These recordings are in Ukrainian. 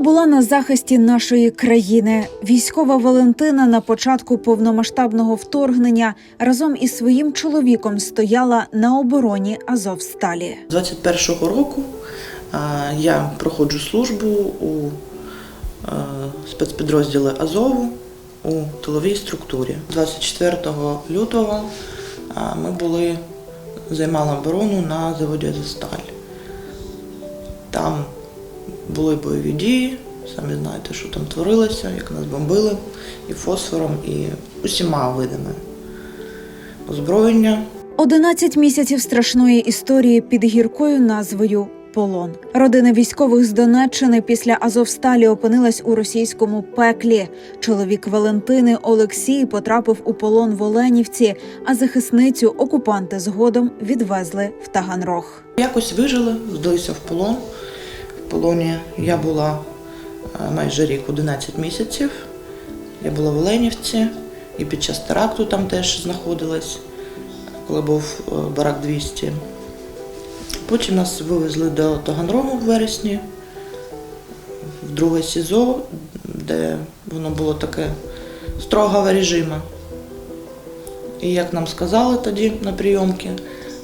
Була на захисті нашої країни. Військова Валентина на початку повномасштабного вторгнення разом із своїм чоловіком стояла на обороні Азовсталі. 21-го року я проходжу службу у спецпідрозділі Азову у тиловій структурі. 24 лютого ми були, займали оборону на заводі Азовсталь. Там були бойові дії, самі знаєте, що там творилося, як нас бомбили і фосфором, і усіма видами озброєння. 11 місяців страшної історії під гіркою назвою Полон. Родина військових з Донеччини після Азовсталі опинилась у російському пеклі. Чоловік Валентини Олексій потрапив у полон в Оленівці, а захисницю окупанти згодом відвезли в Таганрог. Якось вижили, здалися в полон. Полоні я була е, майже рік, 11 місяців. Я була в Оленівці і під час теракту там теж знаходилась, коли був е, барак 200. Потім нас вивезли до Таганрогу в вересні, в друге СІЗО, де воно було таке строгого режиму. І як нам сказали тоді на прийомці,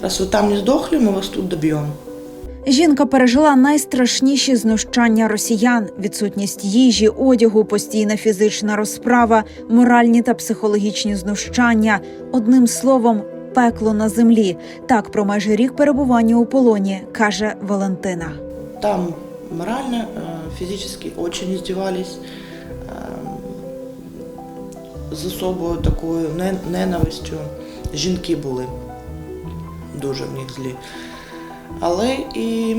раз ви там не здохли, ми вас тут доб'ємо. Жінка пережила найстрашніші знущання росіян: відсутність їжі, одягу, постійна фізична розправа, моральні та психологічні знущання. Одним словом, пекло на землі. Так про майже рік перебування у полоні каже Валентина. Там морально, э, физически очень издевались э, з особою такою ненавистю. Жінки були дуже в них злі. Але і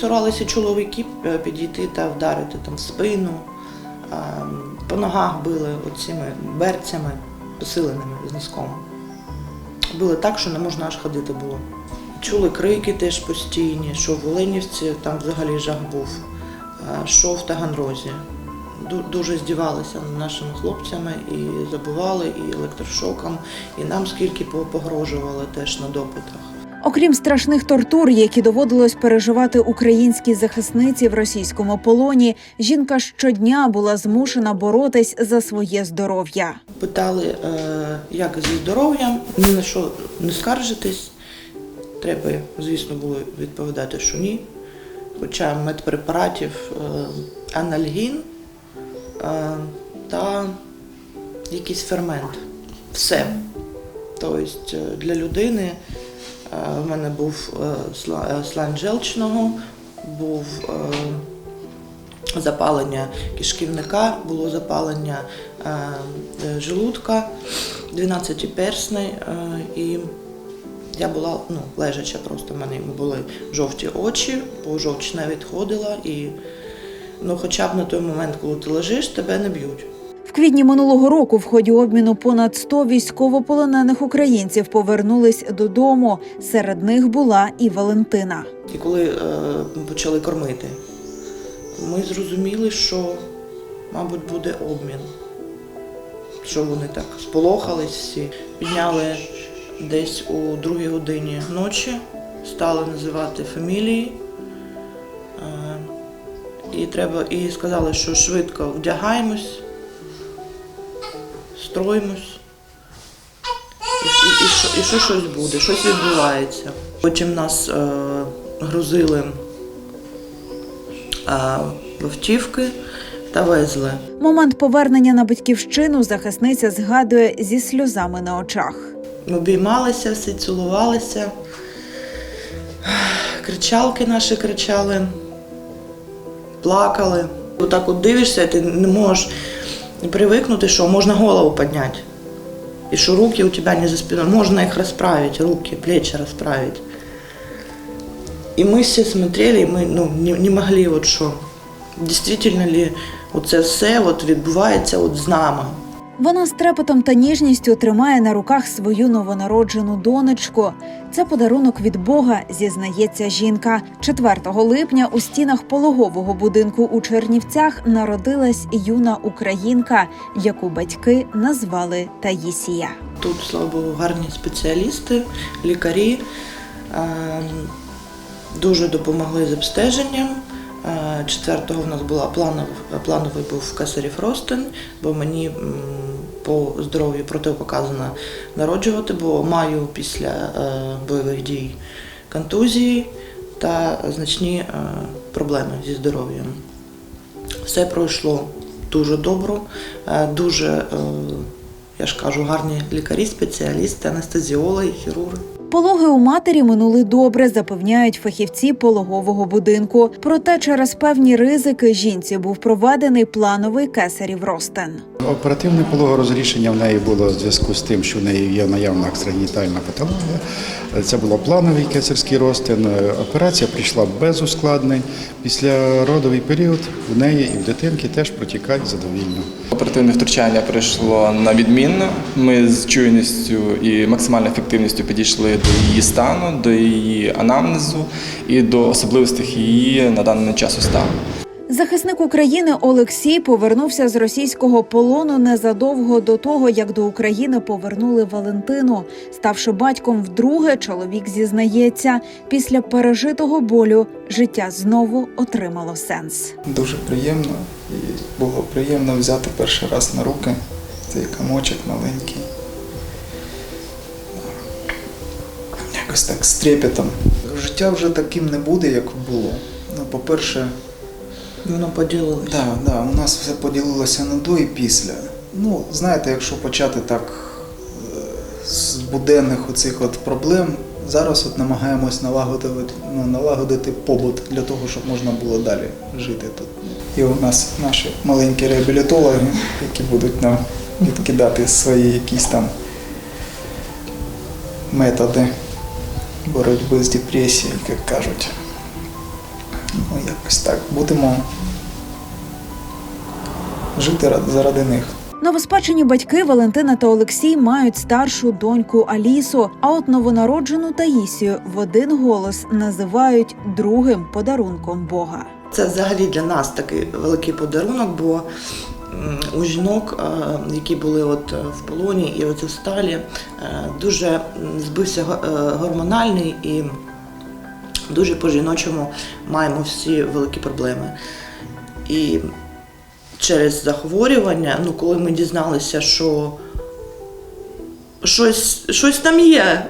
цуралися чоловіки е, підійти та вдарити там в спину, по ногах били оціми берцями, посиленими з носком. Били так, що не можна аж ходити було. Чули крики теж постійні, що в Оленівці там взагалі жах був, що в Таганрозі. Дуже здівалися над нашими хлопцями і забували, і електрошоком, і нам скільки погрожували теж на допитах. Окрім страшних тортур, які доводилось переживати українській захисниці в російському полоні, жінка щодня була змушена боротись за своє здоров'я. Питали, е, як зі здоров'ям, ні на що не скаржитись. Треба, звісно, було відповідати, що ні. Хоча медпрепаратів е, анальгін е, та якийсь фермент. Все. Тобто для людини е, в мене був е, е, слайн желчного, був е, запалення кишківника, було запалення е, е, желудка, 12 персни, е, і я була ну, лежача просто, в мене були жовті очі, бо жовч не відходила, і ну, хоча б на той момент, коли ти лежиш, тебе не б'ють. В квітні минулого року в ході обміну понад 100 військовополонених українців повернулись додому. Серед них була і Валентина. І коли е, почали кормити, ми зрозуміли, що, мабуть, буде обмін. Що вони так сполохались всі, підняли десь у другій годині ночі, стали називати фамілії. Е, і, треба, і сказали, що швидко вдягаємось, строїмось. І, і, і, що, і що щось буде, щось відбувається. Потім нас е, грузили е, в автівки та везли. Момент повернення на батьківщину захисниця згадує зі сльозами на очах. Ми обіймалися, всі цілувалися. Кричалки наші кричали, плакали. Отак от дивишся, ти не можеш привикнути, що можна голову підняти. І що руки у тебе не за спиною, можна їх розправити, руки, плечи розправити. І ми всі смотрели, і ми ну, не, не могли, от що, дійсно ли це все от відбувається от з нами. Вона з трепетом та ніжністю тримає на руках свою новонароджену донечку. Це подарунок від Бога, зізнається жінка. 4 липня у стінах пологового будинку у Чернівцях народилась юна українка, яку батьки назвали Таїсія. Тут, слава Богу, гарні спеціалісти, лікарі. Е, Дуже допомогли з обстеженням. Четвертого в нас була планов, плановий був кесарів ростин, бо мені по здоров'ю протипоказано народжувати, бо маю після е, бойових дій контузії та значні е, проблеми зі здоров'ям. Все пройшло дуже добре, е, дуже, я ж кажу, гарні лікарі, спеціалісти, анестезіологи, хірурги. Пологи у матері минули добре, запевняють фахівці пологового будинку. Проте через певні ризики жінці був проведений плановий кесарів ростин. Оперативне пологорозрішення в неї було в зв'язку з тим, що в неї є наявна екстрагенітальна патологія. Це було плановий кесарський розтин. Операція прийшла без ускладнень. Після родовий період в неї і в дитинки теж протікають задовільно. Оперативне втручання пройшло на відмінно. Ми з чуйністю і максимальною ефективністю підійшли до її стану, до її анамнезу і до особливостей її на даний час стану. Захисник України Олексій повернувся з російського полону незадовго до того, як до України повернули Валентину. Ставши батьком вдруге, чоловік зізнається, після пережитого болю життя знову отримало сенс. Дуже приємно і було приємно взяти перший раз на руки цей комочок маленький. Якось так з трепетом. Життя вже таким не буде, як було. Ну, по-перше, Воно поділилося. Да, да, у нас все поділилося на до і після. Ну, знаєте, якщо почати так е, з буденних оцих от проблем, зараз от намагаємось налагодити, ну, налагодити побут для того, щоб можна було далі жити тут. І у нас наші маленькі реабілітологи, які будуть нам відкидати свої якісь там методи боротьби з депресією, як кажуть. Ну, якось так. Будемо жити заради них. Новоспечені батьки Валентина та Олексій мають старшу доньку Алісу. А от новонароджену Таїсію в один голос називають другим подарунком Бога. Це взагалі для нас такий великий подарунок, бо у жінок, які були от е, в полоні і от сталі, е, дуже збився е, гормональний і дуже по-жіночому маємо всі великі проблеми. І через захворювання, ну коли ми дізналися, що щось, щось там є,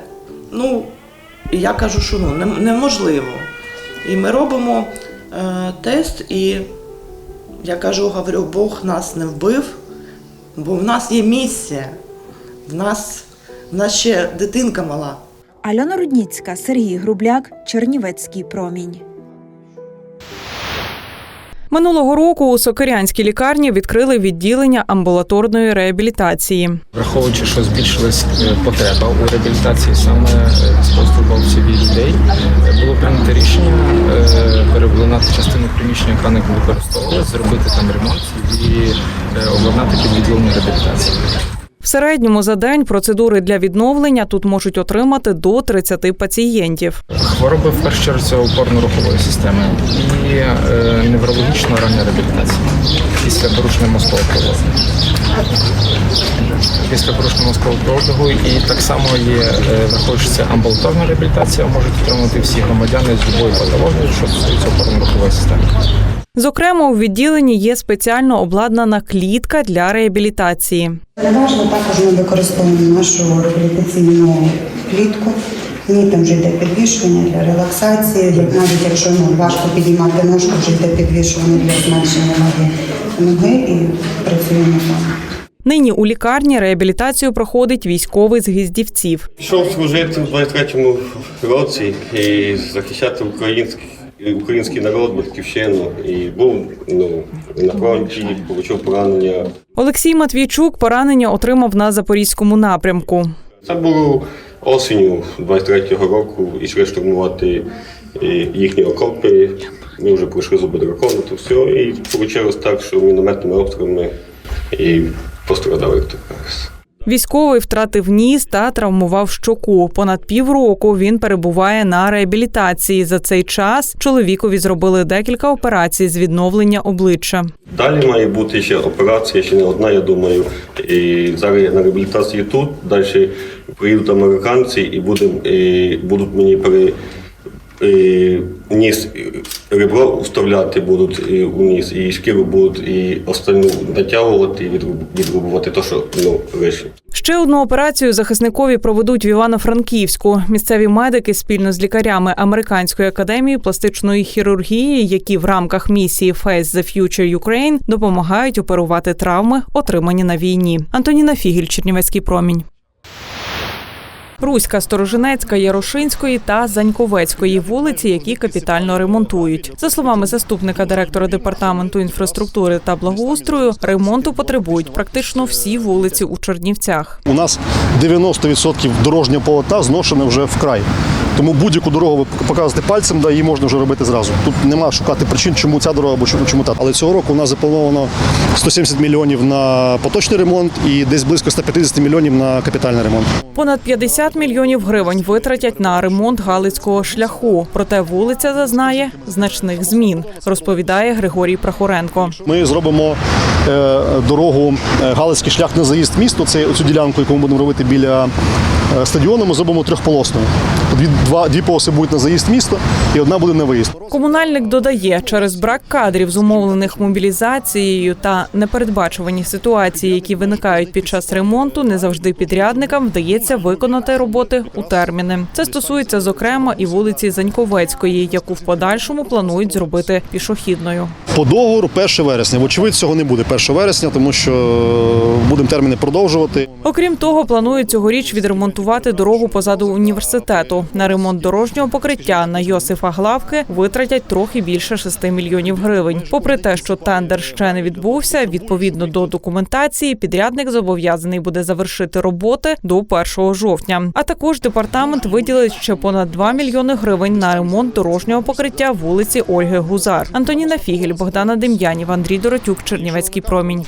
ну я кажу, що ну неможливо. І ми робимо е, тест, і я кажу, говорю, Бог нас не вбив, бо в нас є місія, в нас, в нас ще дитинка мала. Альона Рудніцька, Сергій Грубляк, Чернівецький промінь. Минулого року у Сокирянській лікарні відкрили відділення амбулаторної реабілітації. Враховуючи, що збільшилась е, потреба у реабілітації саме е, військовослужбовців і людей, е, було прийнято рішення е, переобладнати частину приміщення, яка не використовувалася, зробити там ремонт і е, обладнати під відділення реабілітації. В середньому за день процедури для відновлення тут можуть отримати до 30 пацієнтів. Хвороби в першу чергу опорно-рухової системи і е, неврологічна рання реабілітація після порушення мозкового кровообігу. Після порушення мозкового кровообігу і так само є, е, це амбулаторна реабілітація, можуть отримати всі громадяни з любої патології, що стосується опорно-рухової системи. Зокрема, у відділенні є спеціально обладнана клітка для реабілітації. Переважно також ми використовуємо нашу реабілітаційну клітку. В ній там вже йде підвішування для релаксації. Навіть якщо ну, важко підіймати ножку, вже йде підвішування для зменшення ноги, ноги і працюємо там. Нині у лікарні реабілітацію проходить військовий з Гіздівців. Пішов служити в 23-му році і захищати український, український народ, батьківщину. І був ну, на фронті, отримав поранення. Олексій Матвійчук поранення отримав на запорізькому напрямку. Це було осінню 23-го року, і йшли штурмувати їхні окопи. Ми вже пройшли зуби дракону, то все. І вийшло так, що мінометними обстрілами і пострадали як то кажуть. Військовий втратив ніс та травмував щоку. Понад півроку він перебуває на реабілітації. За цей час чоловікові зробили декілька операцій з відновлення обличчя. Далі має бути ще операція, ще не одна, я думаю. І зараз я на реабілітації тут. Далі приїдуть американці і, будем, і будуть мені пере, ніс ребро вставляти будуть у ніс, і шкіру будуть і остальну натягувати і відруб- відрубувати те, що ну, лишнє. Ще одну операцію захисникові проведуть в Івано-Франківську. Місцеві медики спільно з лікарями Американської академії пластичної хірургії, які в рамках місії Face the Future Ukraine допомагають оперувати травми, отримані на війні. Антоніна Фігіль, Чернівецький промінь. Руська, Сторожинецька, Ярошинської та Заньковецької вулиці, які капітально ремонтують. За словами заступника директора департаменту інфраструктури та благоустрою, ремонту потребують практично всі вулиці у Чернівцях. У нас 90% дорожнього полота зношене вже вкрай. Тому будь-яку дорогу ви показувати пальцем, да, її можна вже робити зразу. Тут нема шукати причин, чому ця дорога або чому, чому та. Але цього року у нас заплановано 170 мільйонів на поточний ремонт і десь близько 150 мільйонів на капітальний ремонт. Понад 50 мільйонів гривень витратять на ремонт Галицького шляху. Проте вулиця зазнає значних змін, розповідає Григорій Прохоренко. Ми зробимо е, дорогу е, Галицький шлях на заїзд місто. Це цю ділянку, яку ми будемо робити біля е, стадіону. Ми зробимо трьохполосною. Дві, два, дві полоси будуть на заїзд в місто і одна буде на виїзд. Комунальник додає, через брак кадрів, зумовлених мобілізацією та непередбачувані ситуації, які виникають під час ремонту, не завжди підрядникам вдається виконати роботи у терміни. Це стосується зокрема і вулиці Заньковецької, яку в подальшому планують зробити пішохідною. По договору 1 вересня. Вочевидь, цього не буде 1 вересня, тому що е, будемо терміни продовжувати. Окрім того, планують цьогоріч відремонтувати дорогу позаду університету. На ремонт дорожнього покриття на Йосифа Главки витратять трохи більше 6 мільйонів гривень. Попри те, що тендер ще не відбувся, відповідно до документації, підрядник зобов'язаний буде завершити роботи до 1 жовтня. А також департамент виділить ще понад 2 мільйони гривень на ремонт дорожнього покриття вулиці Ольги Гузар. Антоніна Фігель, Богдана Дем'янів, Андрій Доротюк, Чернівецький промінь.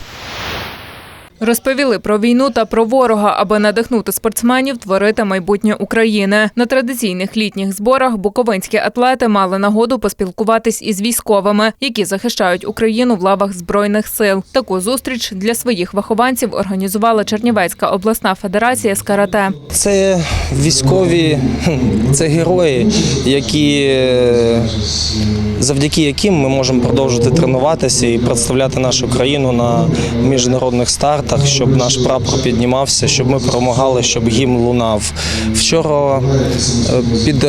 Розповіли про війну та про ворога, аби надихнути спортсменів творити майбутнє України. На традиційних літніх зборах буковинські атлети мали нагоду поспілкуватись із військовими, які захищають Україну в лавах збройних сил. Таку зустріч для своїх вихованців організувала Чернівецька обласна федерація з карате. Це військові, це герої, які е, завдяки яким ми можемо продовжувати тренуватися і представляти нашу країну на міжнародних стартах, щоб наш прапор піднімався, щоб ми перемагали, щоб гімн лунав. Вчора е, під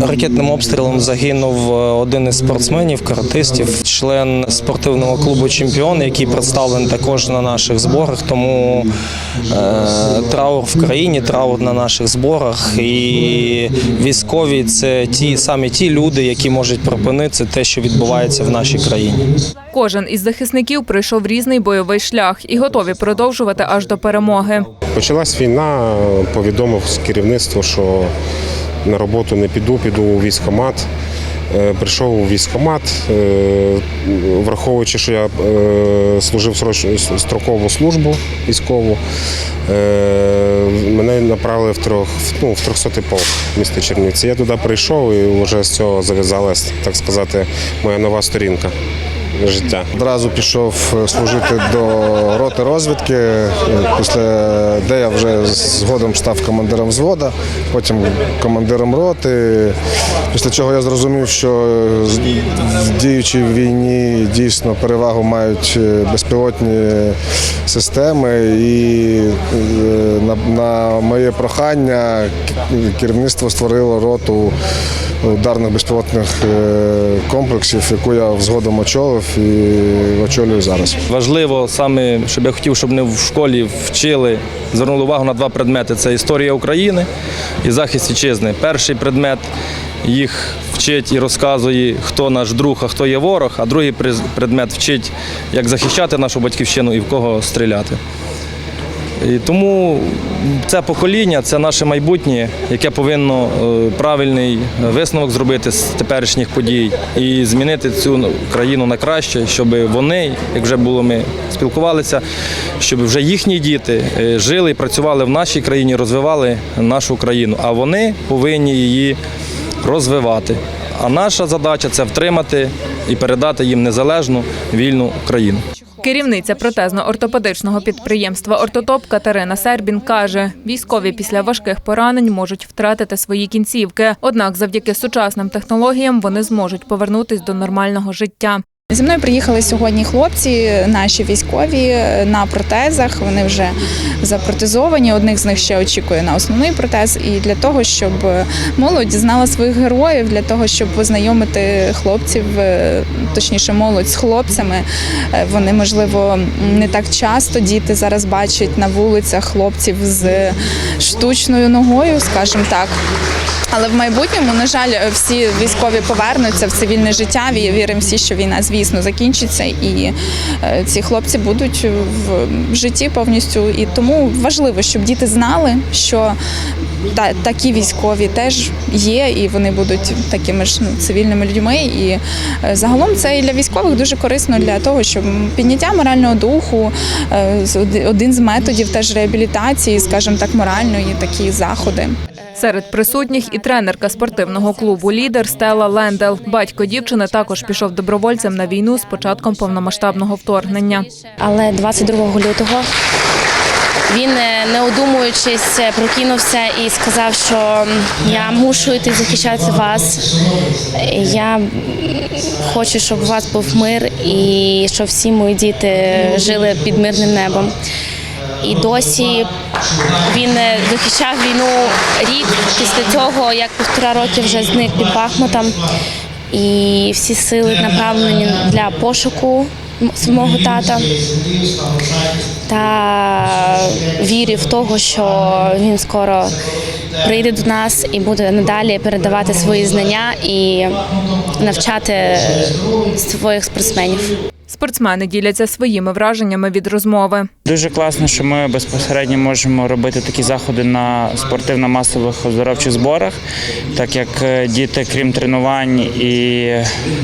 ракетним обстрілом загинув е, один із спортсменів, каратистів, член спортивного клубу Чемпіон, який представлений також на наших зборах. Тому е, траур в країні, траур на наших зборах. І військові це ті самі ті люди, які можуть припинити те, що відбувається в нашій країні. Кожен із захисників пройшов різний бойовий шлях і готові продовжувати аж до перемоги. Почалась війна, повідомив з керівництва, що на роботу не піду, піду у військкомат. Е, Прийшов у військкомат, е, враховуючи, що я е, служив строкову службу військову, мене направили в трьох ну, в 300 полк міста Чернівці. Я туди прийшов і вже з цього зав'язалась, так сказати, моя нова сторінка життя. Одразу пішов е, служити до роти розвідки, після де я вже згодом став командиром взвода, потім командиром роти. Після чого я зрозумів, що в діючій війні дійсно перевагу мають е, безпілотні системи, і е, на, на моє прохання керівництво створило роту ударних безпілотних комплексів, яку я згодом очолив очолюю зараз. Важливо саме, щоб я хотів, щоб вони в школі вчили, звернули увагу на два предмети: це історія України і захист вітчизни. Перший предмет їх вчить і розказує, хто наш друг, а хто є ворог, а другий предмет вчить, як захищати нашу батьківщину і в кого стріляти. І тому це покоління, це наше майбутнє, яке повинно е, правильний висновок зробити з теперішніх подій і змінити цю країну на краще, щоб вони, як вже було, ми спілкувалися, щоб вже їхні діти е, жили і працювали в нашій країні, розвивали нашу країну, а вони повинні її розвивати. А наша задача це втримати і передати їм незалежну вільну країну. Керівниця протезно-ортопедичного підприємства Ортотоп Катерина Сербін каже, військові після важких поранень можуть втратити свої кінцівки. Однак, завдяки сучасним технологіям вони зможуть повернутись до нормального життя. Зі мною приїхали сьогодні хлопці, наші військові на протезах. Вони вже запротезовані. Одних з них ще очікує на основний протез. І для того, щоб молодь знала своїх героїв, для того, щоб познайомити хлопців, е, точніше, молодь з хлопцями. Е, Вони можливо не так часто діти зараз бачать на вулицях хлопців з штучною ногою, скажімо так. Але в майбутньому, на жаль, всі військові повернуться в цивільне життя. Віримо всі, що війна, звісно, закінчиться, і е, ці хлопці будуть в житті повністю. І тому важливо, щоб діти знали, що та, такі військові теж є, і вони будуть такими ж ну, цивільними людьми. І е, загалом це і для військових дуже корисно для того, щоб підняття морального духу, е, один з методів теж реабілітації, скажімо так, моральної такі заходи. Серед присутніх і тренерка спортивного клубу Лідер Стела Лендел. Батько дівчини також пішов добровольцем на війну з початком повномасштабного вторгнення. Але 22 лютого він, е, не одумуючись, е, прокинувся і сказав, що я мушу йти захищати вас. Я хочу, щоб у вас був мир і щоб всі мої діти жили під мирним небом. І досі він е, захищав війну рік після цього, як півтора роки вже зник під Бахмутом. І всі сили направлені для пошуку свого тата та вірі в того, що він скоро прийде до нас і буде надалі передавати свої знання і навчати своїх спортсменів. Спортсмени діляться своїми враженнями від розмови. Дуже класно, що ми безпосередньо можемо робити такі заходи на спортивно-масових оздоровчих зборах, так як е, діти, крім тренувань і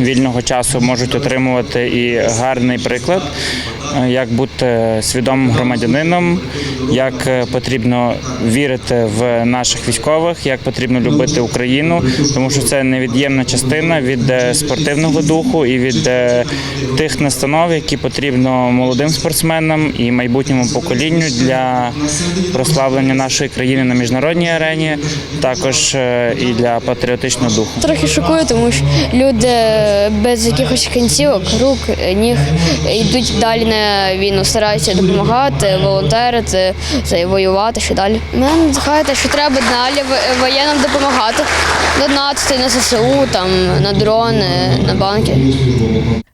вільного часу, можуть отримувати і гарний приклад, е, як бути свідомим громадянином, як е, потрібно вірити в наших військових, як потрібно любити Україну, тому що це невід'ємна частина від спортивного духу і від тих настанов, які потрібно молодим спортсменам і майбутньому поколінню для прославлення нашої країни на міжнародній арені, також е, і для патріотичного духу. Трохи шокує, тому що люди без якихось кінцівок, рук, ніг йдуть далі на війну, стараються допомагати, волонтерити, воювати ще далі. Мене надихає те, що треба далі воєнним допомагати, донатити на ЗСУ, там на дрони, на банки.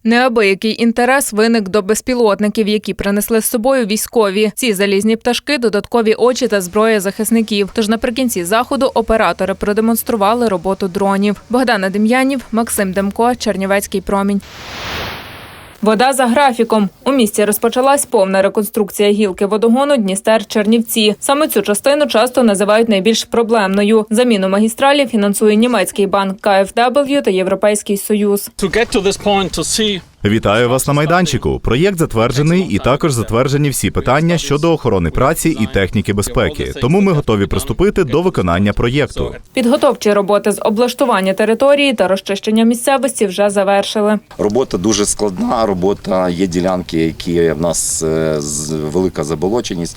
Неабиякий інтерес виник до безпілотників, які принесли з собою військові. Ці залізні пташки, додаткові очі та зброя захисників. Тож наприкінці заходу оператори продемонстрували роботу дронів. Богдана Дем'янів, Максим Демко, Чернівецький промінь. Вода за графіком. У місті розпочалась повна реконструкція гілки водогону Дністер Чернівці. Саме цю частину часто називають найбільш проблемною. Заміну магістралі фінансує німецький банк KfW та Європейський Союз. Вітаю вас на майданчику. Проєкт затверджений, і також затверджені всі питання щодо охорони праці і техніки безпеки. Тому ми готові приступити до виконання проєкту. Підготовчі роботи з облаштування території та розчищення місцевості вже завершили. Робота дуже складна. Робота є ділянки, які в нас е, велика заболоченість,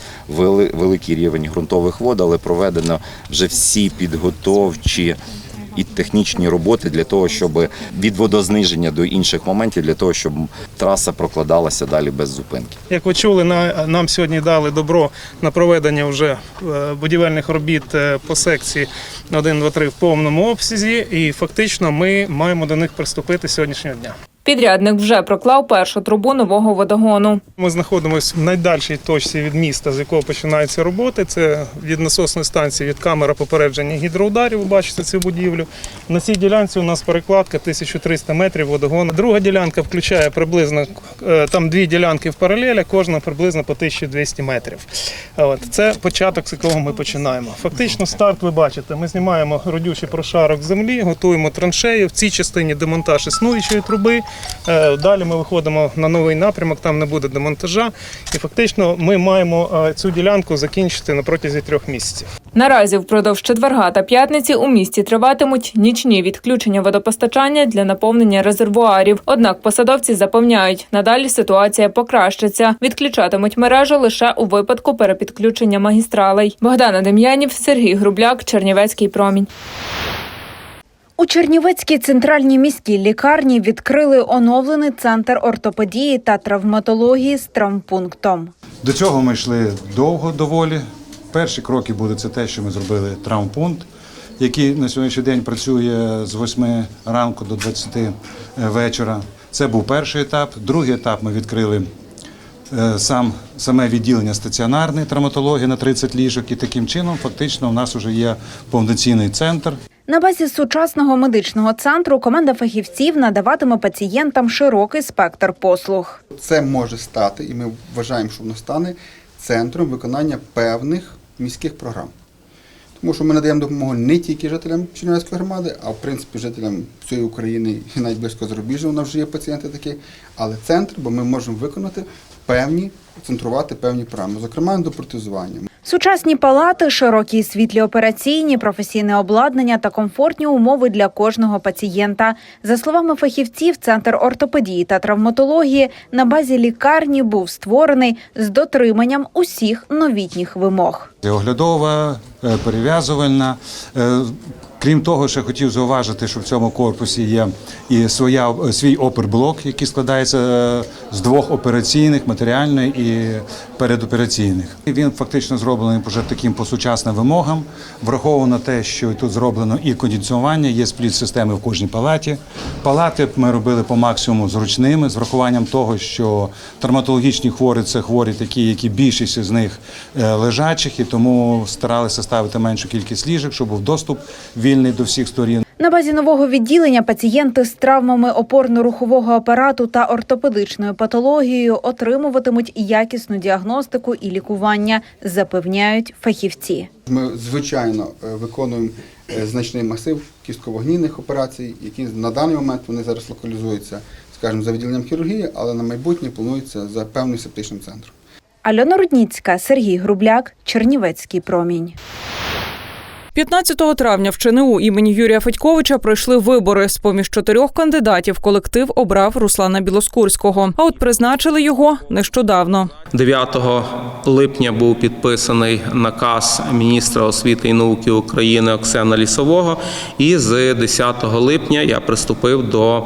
великий рівень ґрунтових вод, але проведено вже всі підготовчі. І технічні роботи для того, щоб від водозниження до інших моментів, для того, щоб траса прокладалася далі без зупинки. Як ви чули, на- нам сьогодні дали добро на проведення вже е, будівельних робіт е, по секції 1, 2, 3 в повному обсязі, і фактично ми маємо до них приступити сьогоднішнього дня. Підрядник вже проклав першу трубу нового водогону. Ми знаходимося в найдальшій точці від міста, з якого починаються роботи. Це від насосної станції, від камери попередження гідроударів. Ви бачите цю будівлю. На цій ділянці у нас перекладка 1300 метрів водогону. Друга ділянка включає приблизно е, там дві ділянки в паралелі, кожна приблизно по 1200 метрів. От це початок, з якого ми починаємо. Фактично, старт ви бачите. Ми знімаємо родючий прошарок землі, готуємо траншею. В цій частині демонтаж існуючої труби. Е, Далі ми виходимо на новий напрямок, там не буде демонтажа. І фактично ми маємо е, цю ділянку закінчити на протязі трьох місяців. Наразі впродовж четверга та п'ятниці у місті триватимуть нічні відключення водопостачання для наповнення резервуарів. Однак посадовці запевняють, надалі ситуація покращиться. Відключатимуть мережу лише у випадку перепідключення магістралей. Богдана Дем'янів, Сергій Грубляк, Чернівецький промінь. У Чернівецькій центральній міській лікарні відкрили оновлений центр ортопедії та травматології з травмпунктом. До цього ми йшли довго доволі. Перші кроки буде це те, що ми зробили травмпункт, який на сьогоднішній день працює з 8 ранку до 20 вечора. Це був перший етап. Другий етап ми відкрили е, сам, саме відділення стаціонарної травматології на 30 ліжок. І таким чином, фактично, у нас вже є повноцінний центр. На базі сучасного медичного центру команда фахівців надаватиме пацієнтам широкий спектр послуг. Це може стати, і ми вважаємо, що воно стане центром виконання певних міських програм. Тому що ми надаємо допомогу не тільки жителям Чернівецької громади, а в принципі жителям всієї України і навіть близько зарубіжжя у нас вже є пацієнти такі, але центр, бо ми можемо виконати певні, центрувати певні програми, зокрема ендопротезування. Сучасні палати, широкі і світлі операційні, професійне обладнання та комфортні умови для кожного пацієнта. За словами фахівців, центр ортопедії та травматології на базі лікарні був створений з дотриманням усіх новітніх вимог. Оглядова, е, перев'язувальна. Крім того, ще хотів зауважити, що в цьому корпусі є і своя е, свій оперблок, який складається е, з двох операційних, матеріальної і передопераційних. Він фактично зроблений вже таким по сучасним вимогам. Враховано те, що тут зроблено і кондиціонування, є спліт-системи в кожній палаті. Палати ми робили по максимуму зручними, з врахуванням того, що травматологічні хворі це хворі, такі, які більшість з них е, лежачих, і тому старалися ставити меншу кількість ліжок, щоб був доступ вільний до всіх сторін. На базі нового відділення пацієнти з травмами опорно-рухового апарату та ортопедичною патологією отримуватимуть якісну діагностику і лікування, запевняють фахівці. Ми звичайно е, виконуємо е, значний масив кістковогнійних операцій, які на даний момент вони зараз локалізуються, скажімо, за відділенням хірургії, але на майбутнє планується за певним септичним центром. Альона Рудніцька, Сергій Грубляк, Чернівецький промінь. 15 травня в ЧНУ імені Юрія Федьковича пройшли вибори. З поміж чотирьох кандидатів колектив обрав Руслана Білоскурського. А от призначили його нещодавно. 9 липня був підписаний наказ міністра освіти і науки України Оксана Лісового. І з 10 липня я приступив до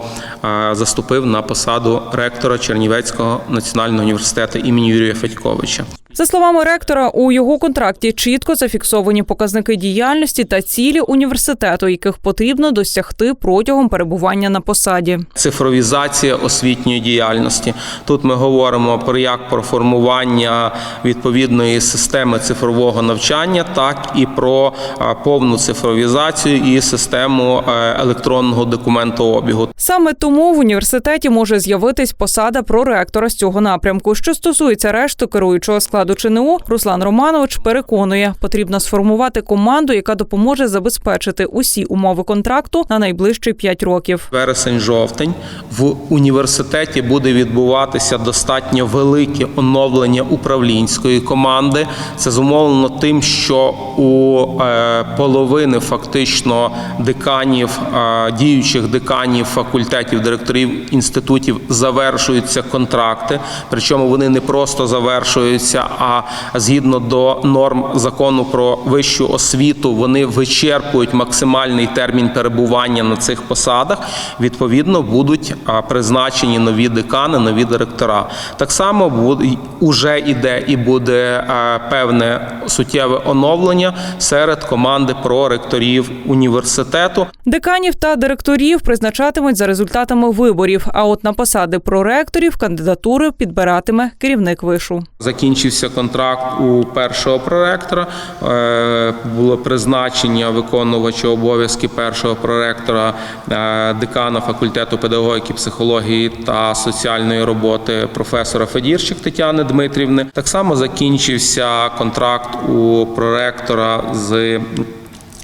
е, заступив на посаду ректора Чернівецького національного університету імені Юрія Федьковича. За словами ректора, у його контракті чітко зафіксовані показники діяльності та цілі університету, яких потрібно досягти протягом перебування на посаді. Цифровізація освітньої діяльності. Тут ми говоримо про як про формування відповідної системи цифрового навчання, так і про е, повну цифровізацію і систему е, електронного документообігу. Саме тому в університеті може з'явитись посада проректора з цього напрямку. Що стосується решту керуючого складу ЧНУ, Руслан Романович переконує, потрібно сформувати команду, яка допоможе забезпечити усі умови контракту на найближчі 5 років. Вересень-жовтень в університеті буде відбуватися достатньо велике оновлення управлінської команди. Це зумовлено тим, що у е, половини фактично деканів, е, діючих деканів факультетів, директорів інститутів завершуються контракти. Причому вони не просто завершуються, а згідно до норм закону про вищу освіту, вони вичерпують максимальний термін перебування на цих посадах. Відповідно, будуть призначені нові декани, нові директора. Так само уже іде і буде певне суттєве оновлення серед команди проректорів університету. Деканів та директорів призначатимуть за результатами виборів. А от на посади проректорів кандидатури підбиратиме керівник вишу. Закінчився контракт у першого проректора. Е, Було призначення виконувача обов'язки першого проректора е, декана факультету педагогіки, психології та соціальної роботи професора Федірчик Тетяни Дмитрівни. Так само закінчився контракт у проректора з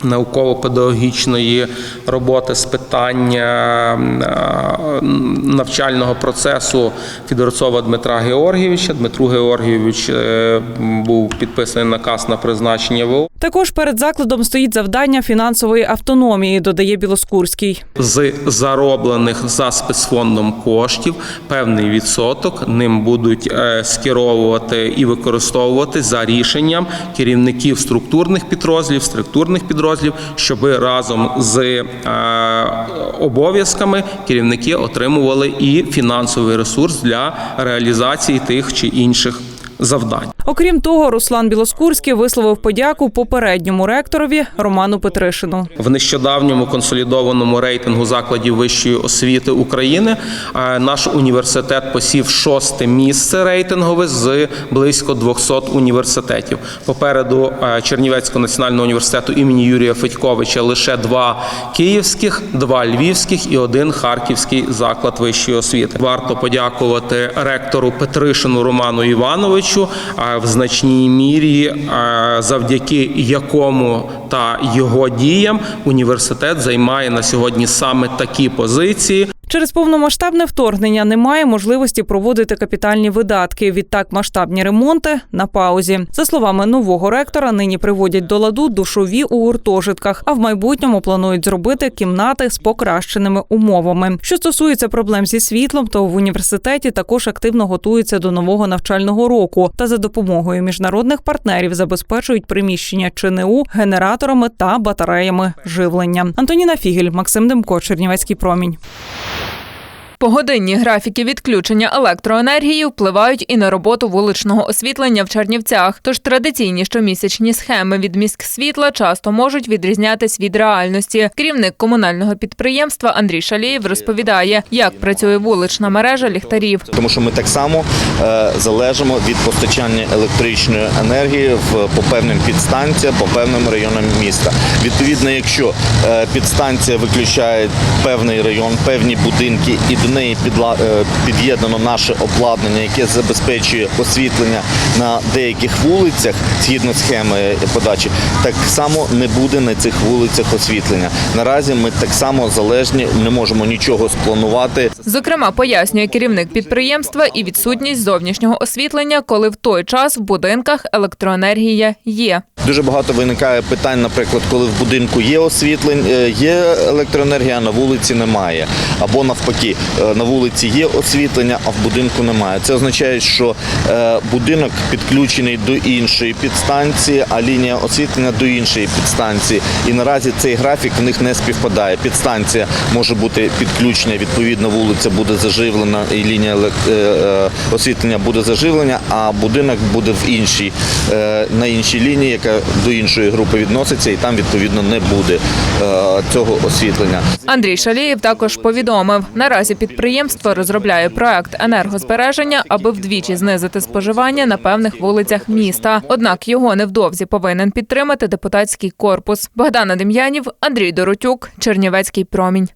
Науково-педагогічної роботи з питання навчального процесу Фідорцова Дмитра Георгійовича. Дмитру Георгійович е, був підписаний наказ на призначення ВО. Також перед закладом стоїть завдання фінансової автономії, додає Білоскурський. з зароблених за спецфондом коштів певний відсоток ним будуть е, скеровувати і використовувати за рішенням керівників структурних підрозділів, структурних підрозділів, щоб разом з е, обов'язками керівники отримували і фінансовий ресурс для реалізації тих чи інших завдань. Окрім того, Руслан Білоскурський висловив подяку попередньому ректорові Роману Петришину. В нещодавньому консолідованому рейтингу закладів вищої освіти України е, наш університет посів шосте місце рейтингове з близько 200 університетів. Попереду е, Чернівецького національного університету імені Юрія Федьковича лише два київських, два львівських і один харківський заклад вищої освіти. Варто подякувати ректору Петришину Роману Івановичу е, в значній мірі, е, завдяки якому та його діям університет займає на сьогодні саме такі позиції. Через повномасштабне вторгнення немає можливості проводити капітальні видатки. Відтак масштабні ремонти на паузі. За словами нового ректора, нині приводять до ладу душові у гуртожитках, а в майбутньому планують зробити кімнати з покращеними умовами. Що стосується проблем зі світлом, то в університеті також активно готуються до нового навчального року та за допомогою міжнародних партнерів забезпечують приміщення ЧНУ генераторами та батареями живлення. Антоніна Фігель, Максим Демко, Чернівецький промінь. Погодинні графіки відключення електроенергії впливають і на роботу вуличного освітлення в Чернівцях. Тож традиційні щомісячні схеми від міськ світла часто можуть відрізнятись від реальності. Керівник комунального підприємства Андрій Шалієв розповідає, як працює вулична мережа ліхтарів. Тому що ми так само е, залежимо від постачання електричної енергії в по певним підстанціям, по певним районам міста. Відповідно, якщо е, підстанція виключає певний район, певні будинки, і до неї під'єднано наше обладнання, яке забезпечує освітлення на деяких вулицях згідно схеми подачі, так само не буде на цих вулицях освітлення. Наразі ми так само залежні, не можемо нічого спланувати. Зокрема, пояснює керівник підприємства і відсутність зовнішнього освітлення, коли в той час в будинках електроенергія є. Дуже багато виникає питань, наприклад, коли в будинку є освітлення, е, є електроенергія, а на вулиці немає. Або навпаки, на вулиці є освітлення, а в будинку немає. Це означає, що е, будинок підключений до іншої підстанції, а лінія освітлення до іншої підстанції. І наразі цей графік в них не співпадає. Підстанція може бути підключена, відповідно, вулиця буде заживлена, і лінія е, е, освітлення буде заживлена, а будинок буде в іншій е, на іншій лінії, яка до іншої групи відноситься, і там відповідно не буде е, цього освітлення. Андрій Шалієв також повідомив, наразі підприємство розробляє проект енергозбереження, аби вдвічі знизити споживання на певних вулицях міста. Однак його невдовзі повинен підтримати депутатський корпус. Богдана Дем'янів, Андрій Доротюк, Чернівецький промінь.